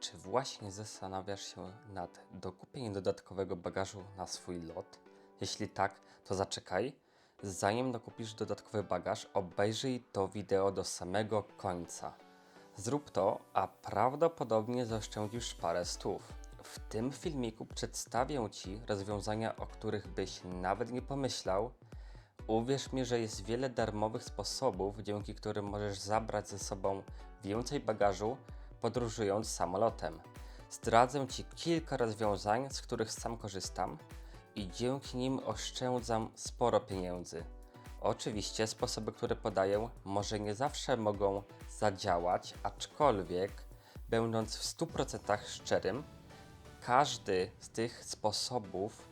Czy właśnie zastanawiasz się nad dokupieniem dodatkowego bagażu na swój lot? Jeśli tak, to zaczekaj. Zanim dokupisz dodatkowy bagaż, obejrzyj to wideo do samego końca. Zrób to, a prawdopodobnie zaoszczędzisz parę stów. W tym filmiku przedstawię Ci rozwiązania, o których byś nawet nie pomyślał. Uwierz mi, że jest wiele darmowych sposobów, dzięki którym możesz zabrać ze sobą więcej bagażu, podróżując samolotem. Zdradzę Ci kilka rozwiązań, z których sam korzystam i dzięki nim oszczędzam sporo pieniędzy. Oczywiście sposoby, które podaję, może nie zawsze mogą zadziałać, aczkolwiek, będąc w 100% szczerym, każdy z tych sposobów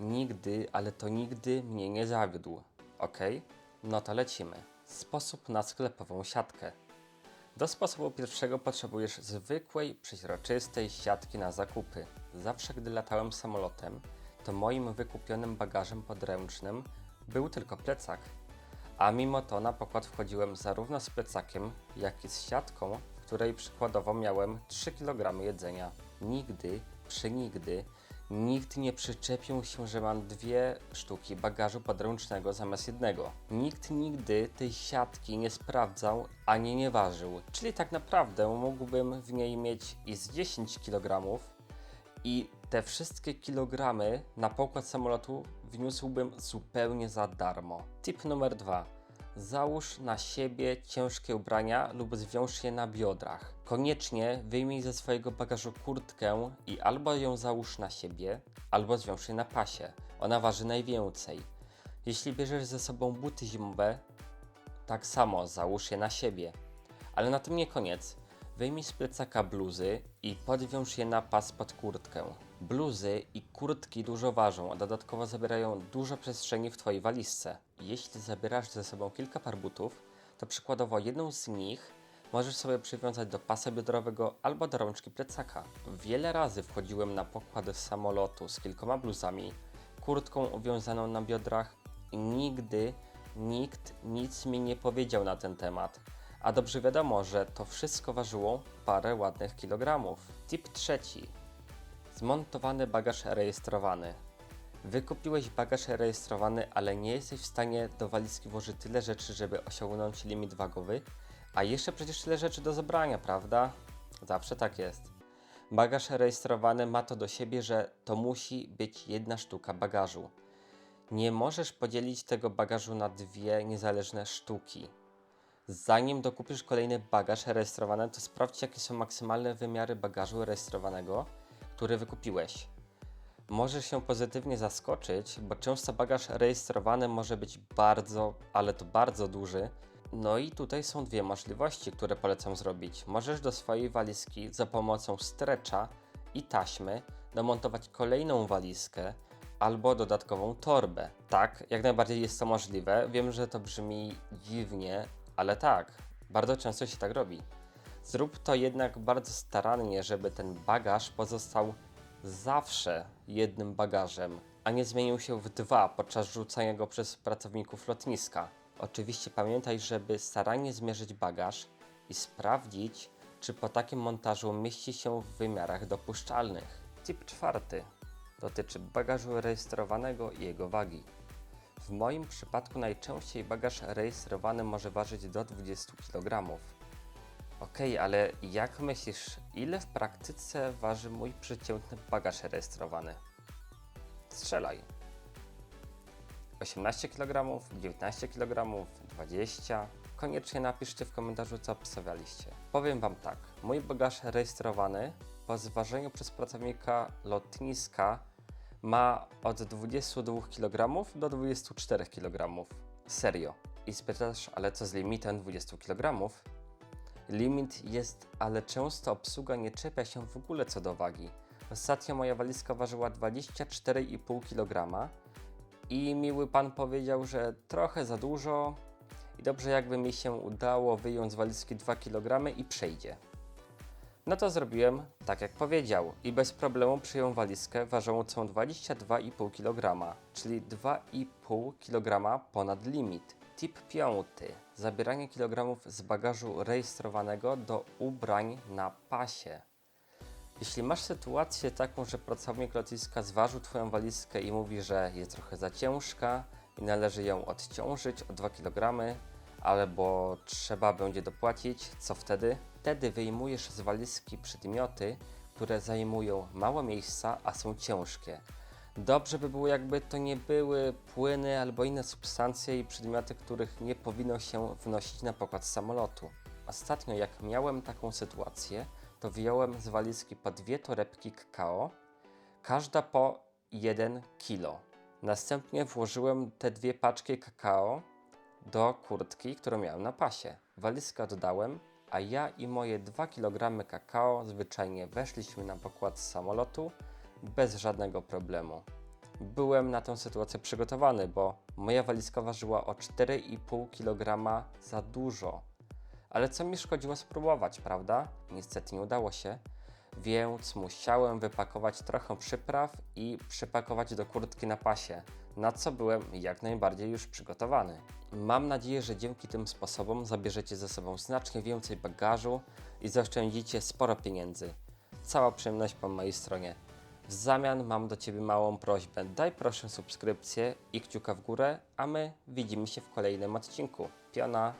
nigdy, ale to nigdy mnie nie zawiódł. Ok? No to lecimy. Sposób na sklepową siatkę. Do sposobu pierwszego potrzebujesz zwykłej, przeźroczystej siatki na zakupy. Zawsze gdy latałem samolotem, to moim wykupionym bagażem podręcznym był tylko plecak. A mimo to na pokład wchodziłem zarówno z plecakiem, jak i z siatką, w której przykładowo miałem 3 kg jedzenia. Nigdy, przenigdy, nikt nie przyczepił się, że mam dwie sztuki bagażu podręcznego zamiast jednego. Nikt nigdy tej siatki nie sprawdzał ani nie ważył. Czyli tak naprawdę mógłbym w niej mieć i z 10 kg i te wszystkie kilogramy na pokład samolotu wniósłbym zupełnie za darmo. Tip numer dwa. Załóż na siebie ciężkie ubrania lub zwiąż je na biodrach. Koniecznie wyjmij ze swojego bagażu kurtkę i albo ją załóż na siebie, albo zwiąż je na pasie. Ona waży najwięcej. Jeśli bierzesz ze sobą buty zimowe, tak samo załóż je na siebie. Ale na tym nie koniec. Wyjmij z plecaka bluzy i podwiąż je na pas pod kurtkę. Bluzy i kurtki dużo ważą, a dodatkowo zabierają dużo przestrzeni w Twojej walizce. Jeśli zabierasz ze sobą kilka par butów, to przykładowo jedną z nich możesz sobie przywiązać do pasa biodrowego albo do rączki plecaka. Wiele razy wchodziłem na pokład samolotu z kilkoma bluzami, kurtką uwiązaną na biodrach i nigdy nikt nic mi nie powiedział na ten temat. A dobrze wiadomo, że to wszystko ważyło parę ładnych kilogramów. Tip trzeci. Zmontowany bagaż rejestrowany. Wykupiłeś bagaż rejestrowany, ale nie jesteś w stanie do walizki włożyć tyle rzeczy, żeby osiągnąć limit wagowy, a jeszcze przecież tyle rzeczy do zebrania, prawda? Zawsze tak jest. Bagaż rejestrowany ma to do siebie, że to musi być jedna sztuka bagażu. Nie możesz podzielić tego bagażu na dwie niezależne sztuki. Zanim dokupisz kolejny bagaż rejestrowany, to sprawdź, jakie są maksymalne wymiary bagażu rejestrowanego, który wykupiłeś. Możesz się pozytywnie zaskoczyć, bo często bagaż rejestrowany może być bardzo, ale to bardzo duży. No i tutaj są dwie możliwości, które polecam zrobić. Możesz do swojej walizki za pomocą strecza i taśmy domontować kolejną walizkę albo dodatkową torbę. Tak, jak najbardziej jest to możliwe. Wiem, że to brzmi dziwnie, ale tak, bardzo często się tak robi. Zrób to jednak bardzo starannie, żeby ten bagaż pozostał zawsze jednym bagażem, a nie zmienił się w dwa podczas rzucania go przez pracowników lotniska. Oczywiście pamiętaj, żeby starannie zmierzyć bagaż i sprawdzić, czy po takim montażu mieści się w wymiarach dopuszczalnych. Tip czwarty dotyczy bagażu rejestrowanego i jego wagi. W moim przypadku najczęściej bagaż rejestrowany może ważyć do 20 kg. Okej, ale jak myślisz, ile w praktyce waży mój przeciętny bagaż rejestrowany? Strzelaj. 18 kg, 19 kg, 20. Koniecznie napiszcie w komentarzu, co obstawialiście. Powiem Wam tak. Mój bagaż rejestrowany po zważeniu przez pracownika lotniska ma od 22 kg do 24 kg. Serio. I spytasz, ale co z limitem 20 kg? Limit jest, ale często obsługa nie czepia się w ogóle co do wagi. Ostatnio moja walizka ważyła 24,5 kg i miły pan powiedział, że trochę za dużo i dobrze jakby mi się udało wyjąć z walizki 2 kg i przejdzie. No to zrobiłem tak jak powiedział i bez problemu przyjął walizkę ważącą 22,5 kg, czyli 2,5 kg ponad limit. Tip piąty. Zabieranie kilogramów z bagażu rejestrowanego do ubrań na pasie. Jeśli masz sytuację taką, że pracownik lotniska zważył Twoją walizkę i mówi, że jest trochę za ciężka i należy ją odciążyć o 2 kg, albo trzeba będzie dopłacić, co wtedy? Wtedy wyjmujesz z walizki przedmioty, które zajmują mało miejsca, a są ciężkie. Dobrze by było, jakby to nie były płyny albo inne substancje i przedmioty, których nie powinno się wnosić na pokład samolotu. Ostatnio, jak miałem taką sytuację, to wyjąłem z walizki po dwie torebki kakao, każda po 1 kilo. Następnie włożyłem te dwie paczki kakao do kurtki, którą miałem na pasie. Walizkę oddałem, a ja i moje 2 kg kakao zwyczajnie weszliśmy na pokład samolotu bez żadnego problemu. Byłem na tę sytuację przygotowany, bo moja walizka ważyła o 4,5 kg za dużo. Ale co mi szkodziło spróbować, prawda? Niestety nie udało się, więc musiałem wypakować trochę przypraw i przypakować do kurtki na pasie, na co byłem jak najbardziej już przygotowany. Mam nadzieję, że dzięki tym sposobom zabierzecie ze sobą znacznie więcej bagażu i zaoszczędzicie sporo pieniędzy. Cała przyjemność po mojej stronie. W zamian mam do Ciebie małą prośbę. Daj proszę subskrypcję i kciuka w górę, a my widzimy się w kolejnym odcinku. Piona